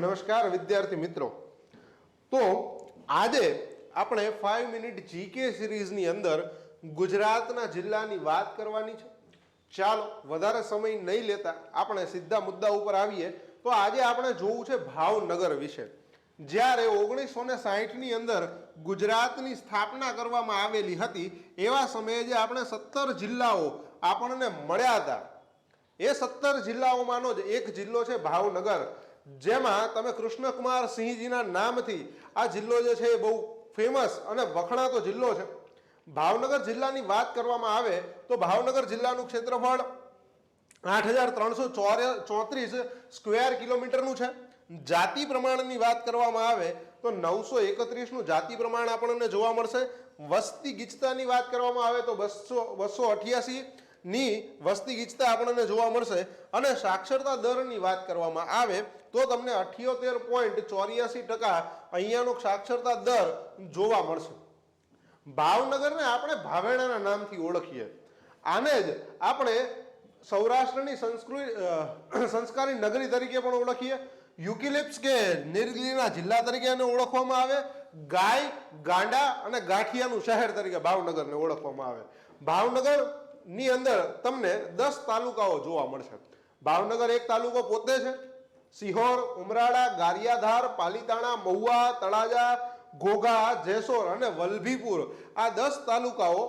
નમસ્કાર, વિદ્યાર્થી મિત્રો. તો આજે આપણે ફાઈવ મિનિટ જીકે સિરીઝની અંદર ગુજરાતના જિલ્લાની વાત કરવાની છે. ચાલો, વધારે સમય નહીં લેતા આપણે સીધા મુદ્દા ઉપર આવીએ. તો આજે આપણે જોવું છે ભાવનગર વિશે. જ્યારે ઓગણીસો ને સાહીઠની અંદર ગુજરાતની સ્થાપના કરવામાં આવેલી હતી, એવા સમયે જે આપણે સત્તર જિલ્લાઓ આપણને મળ્યા હતા. એ સત્તર જિલ્લાઓમાંનો જ એક જિલ્લો છે ભાવનગર. જેમાં તમે કૃષ્ણકુમાર સિંહજીના નામથી આ જિલ્લો જે છે એ બહુ ફેમસ અને વખણાતો જિલ્લો છે. ભાવનગર જિલ્લાની વાત કરવામાં આવે તો ભાવનગર જિલ્લાનું ક્ષેત્રફળ આઠ હજાર ત્રણસો ચોત્રીસ સ્ક્વેર કિલોમીટરનું છે. જાતિ પ્રમાણની વાત કરવામાં આવે તો નવસો એકત્રીસનું જાતિ પ્રમાણ આપણને જોવા મળશે. વસ્તી ગીચતાની વાત કરવામાં આવે તો બસો બસો અઠ્યાસીની વસ્તી ગીચતા આપણને જોવા મળશે. અને સાક્ષરતા દરની વાત કરવામાં આવે તો તમને અઠ્યોતેર પોઈન્ટ ચોર્યાસી ટકા અહીંયાનો સાક્ષરતા દર જોવા મળશે. ભાવનગરને આપણે ભાવેણાના નામથી ઓળખીએ. આને જ આપણે સૌરાષ્ટ્રની સંસ્કૃતિ સંસ્કારી નગરી તરીકે પણ ઓળખીએ. યુકિલિપ્સ કે નીલગિરીના જિલ્લા તરીકે એને ઓળખવામાં આવે. ગાય, ગાંડા અને ગાંઠિયાનું શહેર તરીકે ભાવનગરને ઓળખવામાં આવે. ભાવનગરની અંદર તમને દસ તાલુકાઓ જોવા મળશે. ભાવનગર એક તાલુકો પોતે છે. સિહોર, ઉમરાળા, ગારિયાધાર, પાલીતાણા, મહુવા, તળાજા, ઘોઘા, જેસોર અને વલભીપુર આ દસ તાલુકાઓ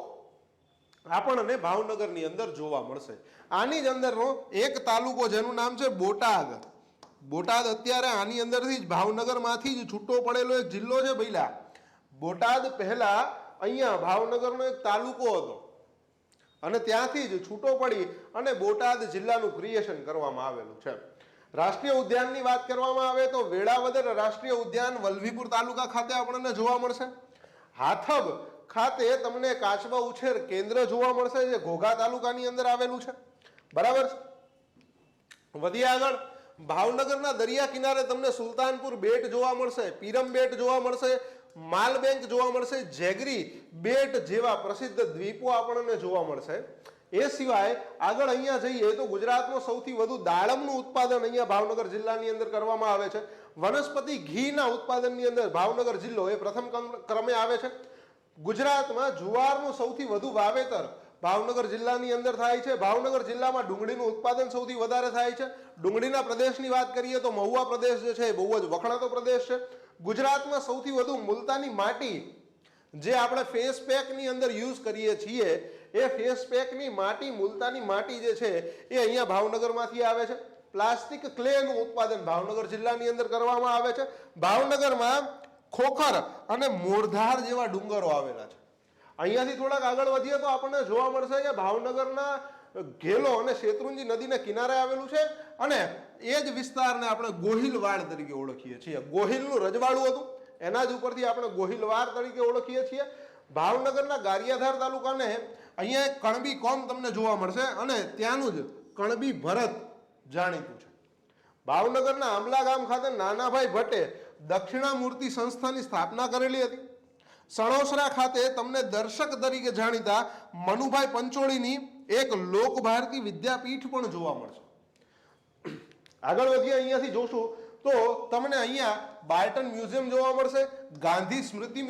આપણને ભાવનગરની અંદર જોવા મળશે. આની જ અંદરનો એક તાલુકો જેનું નામ છે બોટાદ. બોટાદ અત્યારે આની અંદરથી જ ભાવનગરમાંથી જ છૂટો પડેલો એક જિલ્લો છે ભઈલા બોટાદ પહેલા અહીંયા ભાવનગરનો એક તાલુકો હતો. અને ત્યાંથી જ છૂટો પડી અને બોટાદ જિલ્લાનું ક્રિએશન કરવામાં આવેલું છે. રાષ્ટ્રીય ઉદ્યાનની વાત કરવામાં આવે તો વેળાવદર રાષ્ટ્રીય ઉદ્યાન વલભીપુર તાલુકા ખાતે આપણને જોવા મળશે. હાથબ ખાતે તમને કાચબા ઉછેર કેન્દ્ર જોવા મળશે જે ઘોઘા તાલુકાની અંદર આવેલું છે. બરાબર છે? વધીએ આગળ. ભાવનગરના દરિયા કિનારે તમને સુલતાનપુર બેટ જોવા મળશે, પીરમ બેટ જોવા મળશે માલ બેંક જોવા મળશે, જેગરી બેટ જેવા પ્રસિદ્ધ દ્વીપો આપણને જોવા મળશે. એ સિવાય આગળ અહીંયા જઈએ તો ગુજરાતનું સૌથી વધુ દાડમનું ઉત્પાદન અહીંયા ભાવનગર જિલ્લાની અંદર કરવામાં આવે છે. વનસ્પતિ ઘીના ઉત્પાદનની અંદર ભાવનગર જિલ્લો એ પ્રથમ ક્રમ- આવે છે. ગુજરાતમાં જુવારનું સૌથી વધુ વાવેતર ભાવનગર જિલ્લાની અંદર થાય છે. ભાવનગર જિલ્લામાં ડુંગળીનું ઉત્પાદન સૌથી વધારે થાય છે. ડુંગળીના પ્રદેશની વાત કરીએ તો મહુવા પ્રદેશ જે છે એ બહુ જ વખણાતો પ્રદેશ છે. ગુજરાતમાં સૌથી વધુ મુલતાની માટી જે આપણે ફેસ પેકની અંદર યુઝ કરીએ છીએ એ ફેસ પેકની માટી, મુલતાની માટી જે છે, એ અહીંયા ભાવનગરમાંથી આવે છે. પ્લાસ્ટિક ક્લેનું ઉત્પાદન ભાવનગર જિલ્લાની અંદર કરવામાં આવે છે. ભાવનગરમાં ખોખર અને મોરધાર જેવા ડુંગરો આવેલા છે. અહીંયાથી થોડાક આગળ વધીએ તો આપણને જોવા મળશે કે ભાવનગરના ઘેલો અને શેત્રુંજી નદીના કિનારે આવેલું છે અને એ જ વિસ્તારને આપણે ગોહિલવાડ તરીકે ઓળખીએ છીએ. ગોહિલનું રજવાડું હતું. એના જ ઉપરથી આપણે ગોહિલવાડ તરીકે ઓળખીએ છીએ. ભાવનગરના ગારિયાધાર તાલુકાને અહીંયા કણબી કોમ તમને જોવા મળશે અને ત્યાંનું જ કણબી ભરત જાણીતું છે. ભાવનગરના આંબલા ગામ ખાતે નાનાભાઈ ભટ્ટે દક્ષિણામૂર્તિ સંસ્થાની સ્થાપના કરેલી હતી. સણોસરા ખાતે તમને દર્શક તરીકે જાણીતા મનુભાઈ પંચોળીની એક લોકભારતી વિદ્યાપીઠ પણ જોવા મળશે. આગળ વધીએ, અહીંયાથી જોશું તો તમને અહીંયા બાર્ટન મ્યુઝિયમ જોવા મળશે, ગાંધી સ્મૃતિ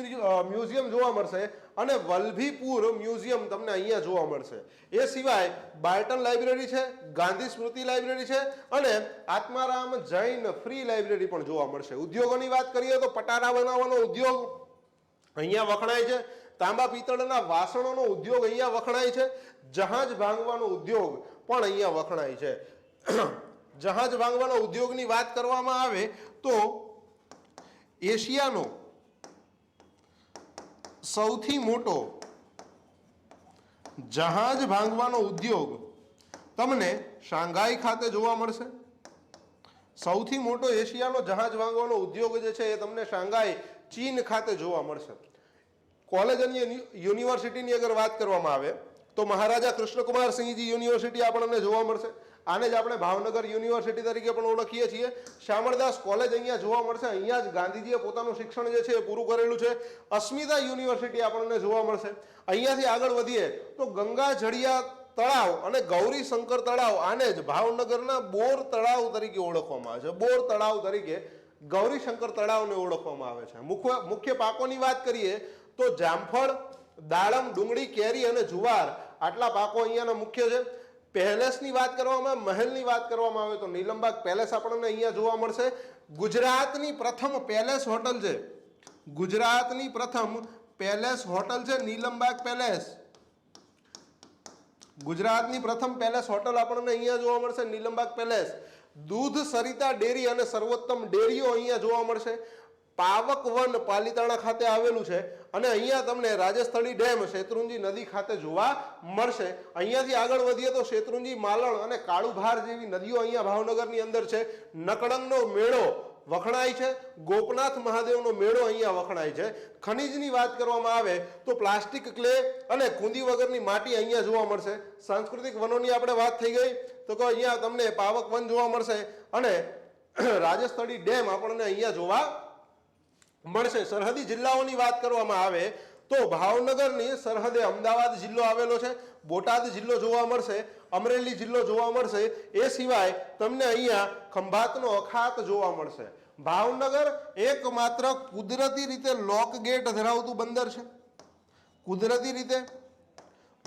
મ્યુઝિયમ જોવા મળશે અને વલ્ભીપુર મ્યુઝિયમ તમને અહીંયા જોવા મળશે. એ સિવાય બાર્ટન લાઇબ્રેરી છે, ગાંધી સ્મૃતિ લાઇબ્રેરી છે અને આત્મારામ જૈન ફ્રી લાઇબ્રેરી પણ જોવા મળશે. ઉદ્યોગોની વાત કરીએ તો પટારા બનાવવાનો ઉદ્યોગ અહીંયા વખણાય છે. તાંબા પિત્તળના વાસણોનો ઉદ્યોગ અહીંયા વખણાય છે. જહાજ ભાંગવાનો ઉદ્યોગ પણ અહીંયા વખણાય છે. જહાજ ભાંગવાના ઉદ્યોગની વાત કરવામાં આવે તો એશિયાનો સૌથી મોટો જહાજ ભાંગવાનો ઉદ્યોગ તમને શાંઘાઈ ખાતે જોવા મળશે. સૌથી મોટો એશિયાનો જહાજ ભાંગવાનો ઉદ્યોગ જે છે એ તમને શાંઘાઈ ચીન ખાતે જોવા મળશે. કોલેજ અને યુનિવર્સિટીની અગર વાત કરવામાં આવે, તો મહારાજા કૃષ્ણકુમાર સિંહજી યુનિવર્સિટી આપણને જોવા મળશે. આને જ આપણે ભાવનગર યુનિવર્સિટી તરીકે પણ ઓળખીએ છીએ. શામળદાસ કોલેજ અહીંયા જોવા મળશે. અહીંયા જ ગાંધીજીએ પોતાનું શિક્ષણ જે છે એ પૂરું કરેલું છે. અસ્મિતા યુનિવર્સિટી આપણને જોવા મળશે. અહીંયાથી આગળ વધીએ તો ગંગા જળિયા તળાવ અને ગૌરી શંકર તળાવ આને જ ભાવનગરના બોર તળાવ તરીકે ઓળખવામાં આવે છે. બોર તળાવ તરીકે ગૌરીશંકર તળાવને ઓળખવામાં આવે છે. મુખ્ય મુખ્ય પાકોની વાત કરીએ તો જામફળ, દાડમ, ડુંગળી, કેરી અને જુવાર આટલા પાકો અહીંયાના મુખ્ય છે. પેલેસની વાત કરવામાં, મહેલની વાત કરવામાં આવે તો નીલમબાગ પેલેસ આપણને અહીંયા જોવા મળશે. ગુજરાતની પ્રથમ પેલેસ હોટલ છે. ગુજરાતની પ્રથમ પેલેસ હોટલ છે નીલમબાગ પેલેસ. ગુજરાતની પ્રથમ પેલેસ હોટલ આપણને અહીંયા જોવા મળશે નીલમબાગ પેલેસ. દૂધ સરિતા ડેરી અને સર્વોત્તમ ડેરીઓ અહીંયા જોવા મળશે. પાવક વન પાલીતાણા ખાતે આવેલું છે અને અહીંયા તમને રાજસ્થળી ડેમ શેત્રુંજી નદી ખાતે જોવા મળશે. અહીંયાથી આગળ વધીએ તો શેત્રુંજી, માલણ અને કાળુભાર જેવી નદીઓ અહીંયા ભાવનગરની અંદર છે. નકડંગનો મેળો વખણાય છે. ગોપનાથ મહાદેવનો મેળો અહીંયા વખણાય છે. ખનિજની વાત કરવામાં આવે તો પ્લાસ્ટિક ક્લે અને કુંદી વગરની માટી અહીંયા જોવા મળશે. સાંસ્કૃતિક વનોની આપણે વાત થઈ ગઈ તો કે અહીંયા તમને પાવક વન જોવા મળશે અને રાજસ્થળી ડેમ આપણને અહીંયા જોવા મળશે. સરહદી જિલ્લાઓની વાત કરવામાં આવે તો ભાવનગરની સરહદે અમદાવાદ જિલ્લો આવેલો છે, બોટાદ જિલ્લો જોવા મળશે, અમરેલી જિલ્લો જોવા મળશે, એ સિવાય તમને અહીંયા ખંભાતનો અખાત જોવા મળશે. ભાવનગર એકમાત્ર કુદરતી રીતે લોક ગેટ ધરાવતું બંદર છે. કુદરતી રીતે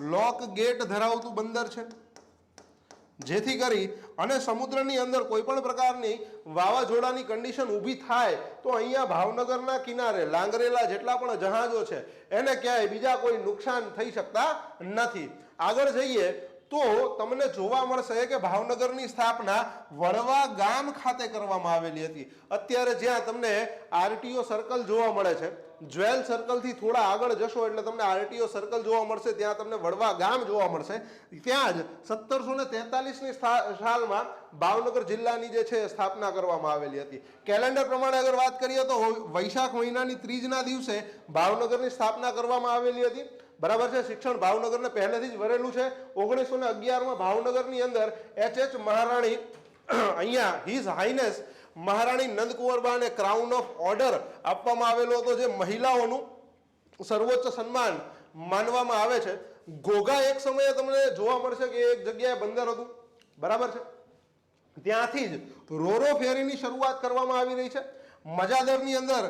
લોક ગેટ ધરાવતું બંદર છે. જેથી કરી અને સમુદ્રની અંદર કોઈ પણ પ્રકારની વાવાઝોડાની કન્ડિશન ઊભી થાય તો અહીંયા ભાવનગરના કિનારે, લાંગરેલા જેટલા પણ જહાજો છે, એને ક્યાંય બીજા કોઈ નુકસાન થઈ શકતા નથી. આગળ જઈએ તો તમને જોવા મળશે કે ભાવનગરની સ્થાપના વડવા ગામ ખાતે કરવામાં આવેલી હતી. અત્યારે જ્યાં તમને આરટીઓ સર્કલ જોવા મળે છે. જ્વેલ સર્કલથી થોડા આગળ જશો એટલે તમને આરટીઓ સર્કલ જોવા મળશે, ત્યાં તમને વડવા ગામ જોવા મળશે. ત્યાં જ સત્તરસો ને તેતાલીસની સાલમાં ભાવનગર જિલ્લાની જે છે સ્થાપના કરવામાં આવેલી હતી. કેલેન્ડર પ્રમાણે અગર વાત કરીએ તો વૈશાખ મહિનાની ત્રીજના દિવસે ભાવનગરની સ્થાપના કરવામાં આવેલી હતી. બરાબર છે? શિક્ષણ ભાવનગરને પહેલેથી જ વરેલું છે. ઓગણીસો ને અગિયારમાં ભાવનગરની અંદર એચ એચ મહારાણી, અહીંયા હિઝ હાઈનેસ મહારાણી નંદકુંવરબાને ક્રાઉન ઓફ ઓર્ડર આપવામાં આવેલો હતો, જે મહિલાઓનું સર્વોચ્ચ સન્માન માનવામાં આવે છે. ઘોઘા એક સમયે તમને જોવા મળશે કે એક જગ્યાએ બંદર હતું. બરાબર છે? ત્યાંથી જ રોરો ફેરીની શરૂઆત કરવામાં આવી રહી છે. મજાદરની અંદર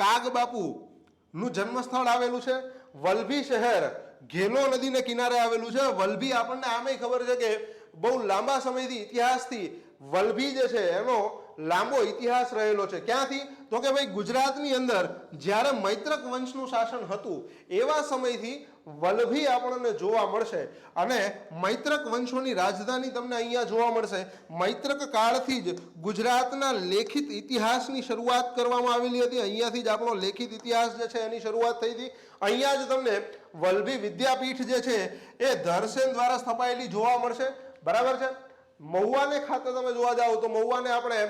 કાગ બાપુનું જન્મસ્થળ આવેલું છે. વલભી શહેર, ઘેલો નદીને કિનારે આવેલું છે. વલભી આપણને આમે ખબર છે કે બહુ લાંબા સમયથી ઇતિહાસથી વલભી જે છે, એનો લાંબો ઇતિહાસ રહેલો છે. ક્યાંથી? તો કે ભાઈ ગુજરાતની અંદર જ્યારે મૈત્રક વંશનું શાસન હતું, એવા સમયથી વલ્લભી આપણને જોવા મળશે અને મૈત્રક વંશોની રાજધાની તમને અહીંયા જોવા મળશે. મૈત્રક કાળથી જ ગુજરાતના લેખિત ઇતિહાસની શરૂઆત કરવામાં આવેલી હતી. અહીંયાથી જ આપણો લેખિત ઇતિહાસ જે છે એની શરૂઆત થઈ હતી. અહીંયા જ તમને વલ્લભી વિદ્યાપીઠ જે છે એ ધરસેન દ્વારા સ્થપાયેલી જોવા મળશે. બરાબર છે? મહુવાને ખાતે તમે જોવા જાઓ તો મહુવાને આપણે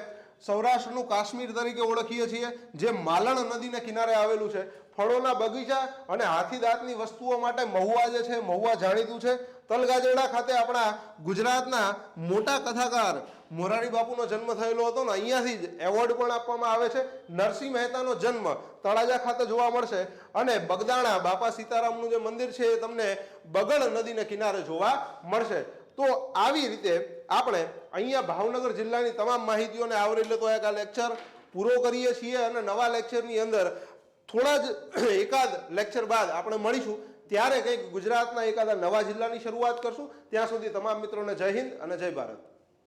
સૌરાષ્ટ્રનું કાશ્મીર તરીકે ઓળખીએ છીએ, જે માલણ નદીને કિનારે આવેલું છે. ફળોના બગીચા અને હાથી દાંતની વસ્તુઓ માટે મહુવા જે છે, મહુવા જાણીતું છે. તલગાજરડા ખાતે આપણા ગુજરાતના મોટા કથાકાર મોરારી બાપુનો જન્મ થયેલો હતો ને, અહીંયાથી જ એવોર્ડ પણ આપવામાં આવે છે. નરસિંહ મહેતાનો જન્મ તળાજા ખાતે જોવા મળશે અને બગદાણા બાપા સીતારામનું જે મંદિર છે એ તમને બગડ નદીને કિનારે જોવા મળશે. તો આવી રીતે આપણે અહીંયા ભાવનગર જિલ્લાની તમામ માહિતીઓને આવરી લેતો એક આ લેક્ચર પૂરો કરીએ છીએ અને નવા લેક્ચરની અંદર થોડા જ એકાદ લેક્ચર બાદ આપણે મળીશું. ત્યારે કંઈક ગુજરાતના એકાદા નવા જિલ્લાની શરૂઆત કરશું. ત્યાં સુધી તમામ મિત્રોને જય હિન્દ અને જય ભારત.